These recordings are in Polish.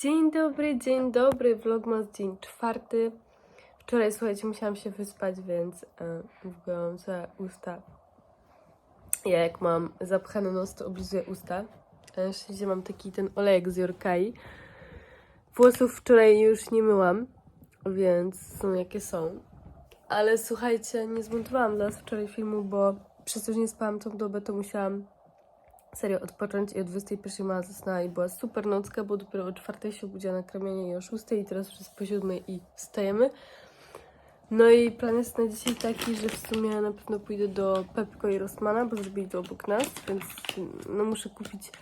Dzień dobry, dzień dobry, vlogmas dzień czwarty. Wczoraj, słuchajcie, musiałam się wyspać, więc e, wybyłam za usta. Ja jak mam zapchany nos, to oblizuję usta. Na szczęście mam taki ten olejek z Jorkai. Włosów wczoraj już nie myłam, więc są jakie są. Ale słuchajcie, nie zmontowałam dla wczoraj filmu, bo przez to, że nie spałam tą dobę, to musiałam serio odpocząć i o 21 mała zasnęła i była super nocka, bo dopiero o 4 się obudziła na kremienie i o 6 i teraz jest po 7 i wstajemy. No i plan jest na dzisiaj taki, że w sumie na pewno pójdę do Pepko i Rossmana, bo zrobili to obok nas, więc no muszę kupić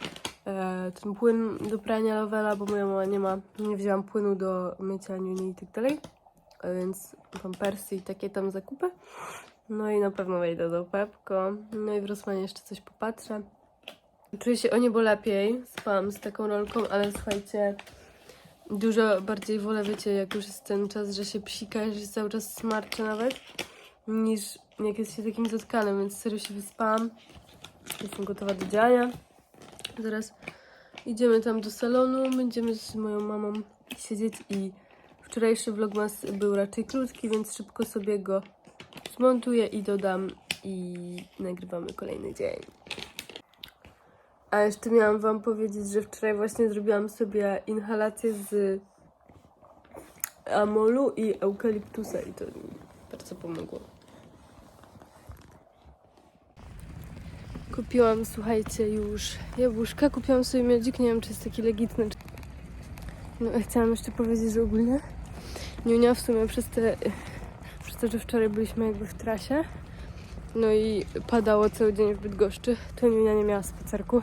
e, ten płyn do prania Lovela, bo moja mama nie ma, nie wzięłam płynu do mycia niuni i tak dalej, a więc pampersy i takie tam zakupy. No i na pewno wejdę do Pepko, no i w Rossmanie jeszcze coś popatrzę. Czuję się o niebo lepiej. Spałam z taką rolką, ale słuchajcie, dużo bardziej wolę, wiecie, jak już jest ten czas, że się psika, że się cały czas smarczy nawet, niż jak jest się takim zatkanym, więc serio się wyspałam. Jestem gotowa do działania. Zaraz idziemy tam do salonu, będziemy z moją mamą siedzieć i wczorajszy vlogmas był raczej krótki, więc szybko sobie go zmontuję i dodam i nagrywamy kolejny dzień. A jeszcze miałam Wam powiedzieć, że wczoraj właśnie zrobiłam sobie inhalację z amolu i eukaliptusa i to mi bardzo pomogło. Kupiłam, słuchajcie, już jabłuszka. Kupiłam sobie miodzik, nie wiem czy jest taki legitny. No chciałam jeszcze powiedzieć, że ogólnie Niunia w sumie przez te, przez to, że wczoraj byliśmy jakby w trasie, no i padało cały dzień w Bydgoszczy, to Niunia nie miała spacerku.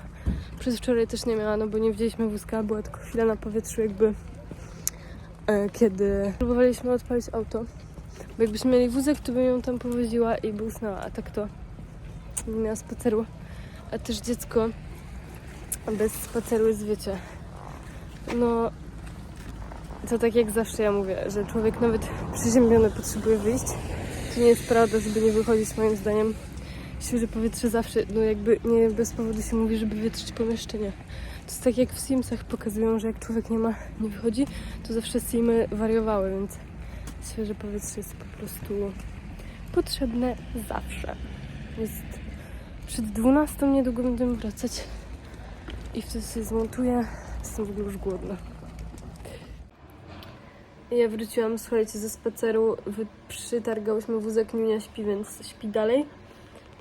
Przez wczoraj też nie miała, no bo nie wzięliśmy wózka, była tylko chwila na powietrzu jakby e, kiedy próbowaliśmy odpalić auto. Bo jakbyśmy mieli wózek, to bym ją tam powoziła i by usnęła, a tak to nie miała spaceru. A też dziecko bez spaceru jest, wiecie, no to tak jak zawsze ja mówię, że człowiek nawet przeziębiony potrzebuje wyjść. To nie jest prawda, żeby nie wychodzić moim zdaniem świeże powietrze zawsze, no jakby nie bez powodu się mówi, żeby wietrzyć pomieszczenie. To jest tak jak w Simsach pokazują, że jak człowiek nie ma, nie wychodzi, to zawsze Simy wariowały, więc świeże powietrze jest po prostu potrzebne zawsze. Jest przed 12 niedługo będziemy wracać i wtedy się zmontuję. Jestem w ogóle już głodna. Ja wróciłam, słuchajcie, ze spaceru, przytargałyśmy wózek, Niunia śpi, więc śpi dalej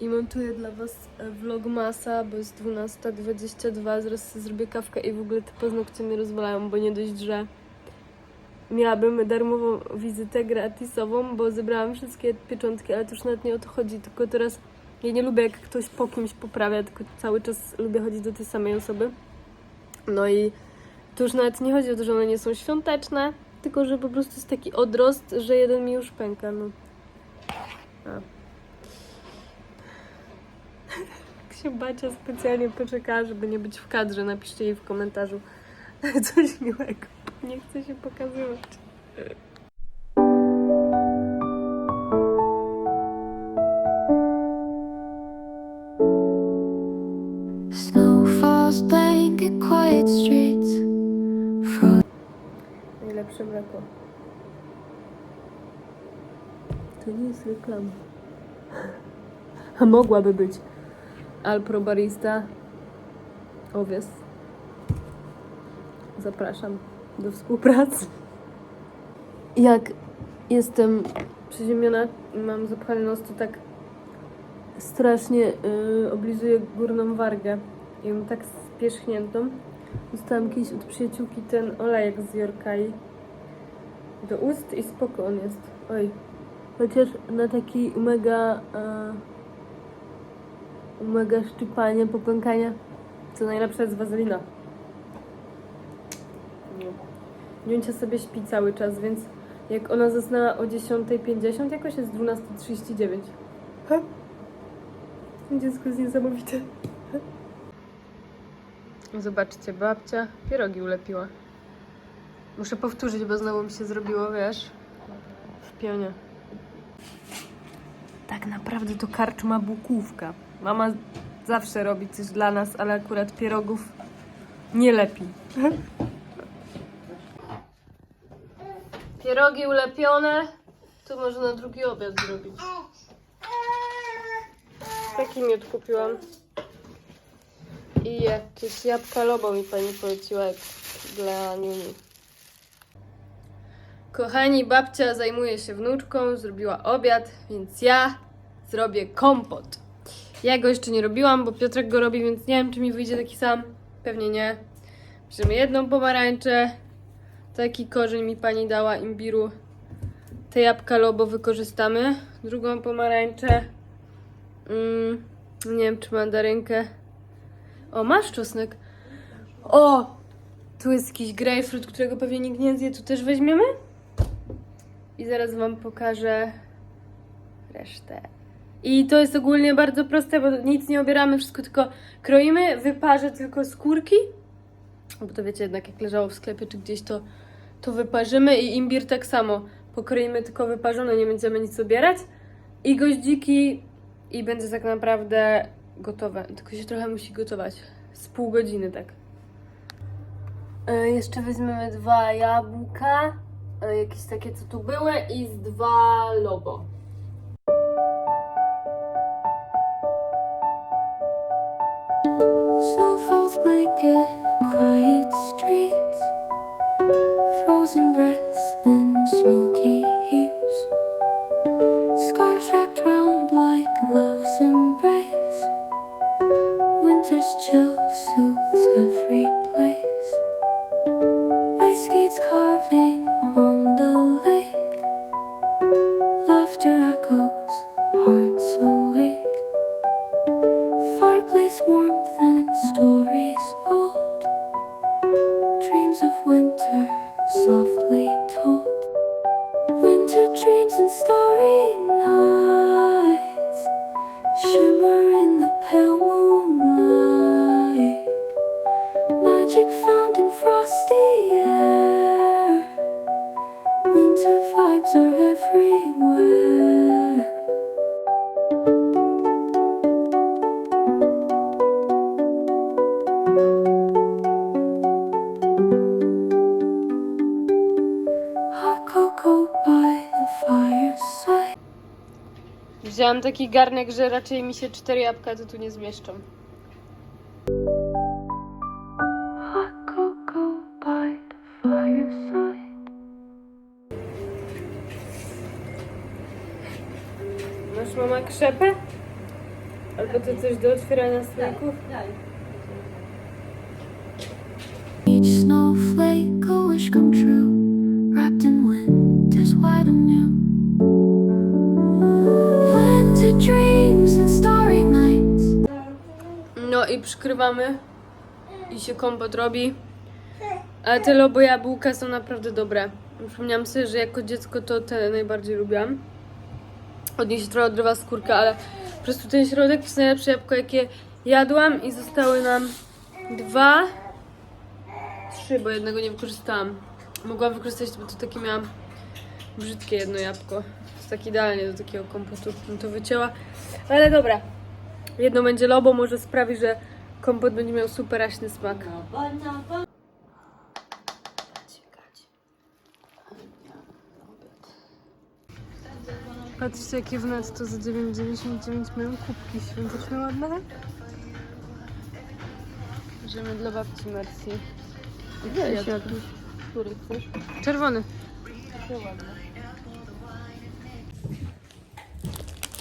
i montuję dla Was e, vlogmasa, bo jest 12.22, zaraz zrobię kawkę i w ogóle te paznokcie mnie rozwalają, bo nie dość, że miałabym darmową wizytę gratisową, bo zebrałam wszystkie pieczątki, ale to już nawet nie o to chodzi, tylko teraz ja nie lubię jak ktoś po kimś poprawia, tylko cały czas lubię chodzić do tej samej osoby. No i to już nawet nie chodzi o to, że one nie są świąteczne, tylko że po prostu jest taki odrost, że jeden mi już pęka, no. A. Się Bacia specjalnie poczekała, żeby nie być w kadrze. Napiszcie jej w komentarzu coś miłego. Nie chcę się pokazywać. Snow falls blanket quiet streets. Mleko. To nie jest reklama. A mogłaby być. Alpro Barista. Owies. Zapraszam do współpracy. Jak jestem przeziemiona i mam zapchany nos, to tak strasznie yy, oblizuję górną wargę. I mam tak spierzchniętą. Dostałam kiedyś od przyjaciółki ten olejek z Jorkai do ust i spoko on jest. Oj. Chociaż na taki mega e, mega szczypanie, popękania co najlepsze jest wazelina. Niuncia sobie śpi cały czas, więc jak ona zasnęła o 10.50, jakoś jest 12.39. Ha? Dziecko jest niesamowite. Zobaczcie, babcia pierogi ulepiła. Muszę powtórzyć, bo znowu mi się zrobiło, wiesz, w pionie. Tak naprawdę to karczma bukówka. Mama zawsze robi coś dla nas, ale akurat pierogów nie lepi. Pierogi ulepione. Tu można na drugi obiad zrobić. Taki miód kupiłam. I jakieś jabłka lobo mi pani poleciła dla Niuni. Kochani, babcia zajmuje się wnuczką, zrobiła obiad, więc ja zrobię kompot. Ja go jeszcze nie robiłam, bo Piotrek go robi, więc nie wiem, czy mi wyjdzie taki sam. Pewnie nie. Bierzemy jedną pomarańczę. Taki korzeń mi pani dała imbiru. Te jabłka lobo wykorzystamy. Drugą pomarańczę. Mm, nie wiem, czy mandarynkę. O, masz czosnek. O! Tu jest jakiś grapefruit, którego pewnie nikt nie zje. Tu też weźmiemy? I zaraz wam pokażę resztę. I to jest ogólnie bardzo proste, bo nic nie obieramy, wszystko tylko kroimy, wyparzę tylko skórki. Bo to wiecie, jednak jak leżało w sklepie czy gdzieś, to, to wyparzymy. I imbir tak samo. Pokroimy tylko wyparzone, nie będziemy nic obierać. I goździki i będzie tak naprawdę gotowe. Tylko się trochę musi gotować. Z pół godziny, tak. E, jeszcze weźmiemy dwa jabłka, jakieś takie co tu były i z dwa lobo. Snowfalls blanket, quiet streets, frozen Fireplace warmth and stories oh, Wzięłam taki garnek, że raczej mi się cztery jabłka to tu nie zmieszczą. Masz mama krzepę? Albo to coś do otwierania słoików? Przykrywamy i się kompot robi. Ale te lobo jabłka są naprawdę dobre. Przypomniałam sobie, że jako dziecko to te najbardziej lubiłam. Od nich się trochę odrywa skórka, ale po prostu ten środek to jest najlepsze jabłko, jakie jadłam i zostały nam dwa, trzy, bo jednego nie wykorzystałam. Mogłam wykorzystać, bo to takie miałam brzydkie jedno jabłko. To jest tak idealnie do takiego kompotu, bym to wycięła. Ale dobra, Jedno będzie lobo, może sprawi, że kompot będzie miał super raśny smak. Patrzcie jakie w netto za 9,99 mają kubki świąteczne ładne. Bierzemy dla babci Mercy. Weź jakiś. Który chcesz? Czerwony.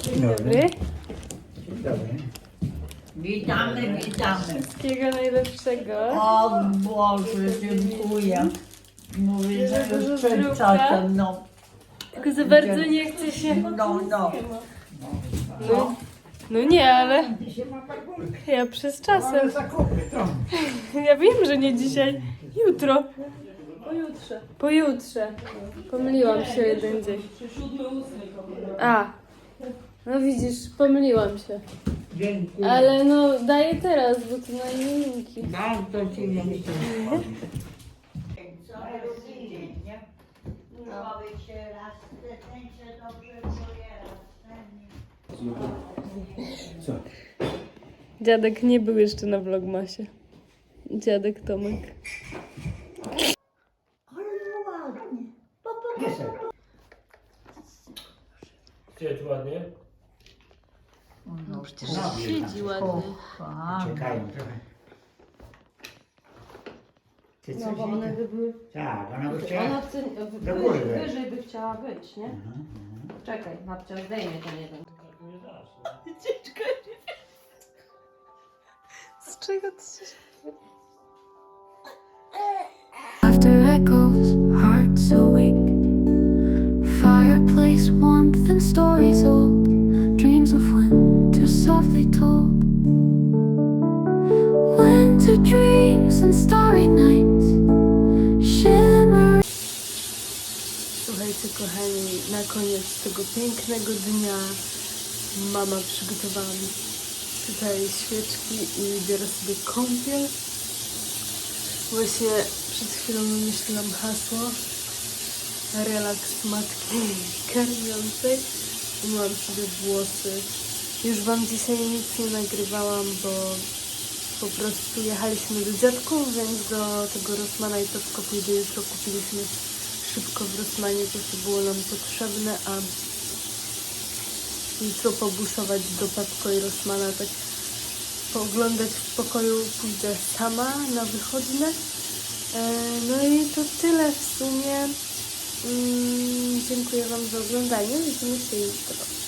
Dzień dobry. Witamy, witamy. Wszystkiego najlepszego. O Boże, dziękuję. Mówię, że już przed czasem, no, Tylko za bardzo nie chce się. no, no. No, no nie, ale ja przez czasem. Ja wiem, że nie dzisiaj. Jutro. Pojutrze. Pojutrze. Pomyliłam się jeden dzień. A. No widzisz, pomyliłam się. Dziękuję. Ale no daję teraz, bo to na imieniki. Dam to ci jeszcze. Co drugi dzień, nie? Człowiek tak. się raz, ten się dobrze czuje, raz. Co? Dziadek nie był jeszcze na vlogmasie. Dziadek Tomek. Ale ładnie. Popatrz. Gdzie jest ładnie? No przecież Robię siedzi ładnie. Kochana. Czekają trochę. Ty No coś bo nie- one by były... Tak, ona by chciała... Ona chce, Do góry wyżej, weź. wyżej by chciała być, nie? Mhm, mhm. Czekaj, babcia zdejmie ten jeden. No. Z czego ty się... kochani, na koniec tego pięknego dnia mama przygotowała mi tutaj świeczki i biorę sobie kąpiel. Właśnie przed chwilą wymyśliłam hasło relaks matki karmiącej. Umyłam sobie włosy. Już wam dzisiaj nic nie nagrywałam, bo po prostu jechaliśmy do dziadków, więc do tego Rosmana i to w pójdę jutro kupiliśmy szybko w Rosmanie to, co było nam potrzebne, a jutro pobuszować do Pepko i Rosmana, tak pooglądać w pokoju pójdę sama na wychodne. E, No i to tyle w sumie. Mm, dziękuję Wam za oglądanie. Widzimy się jutro.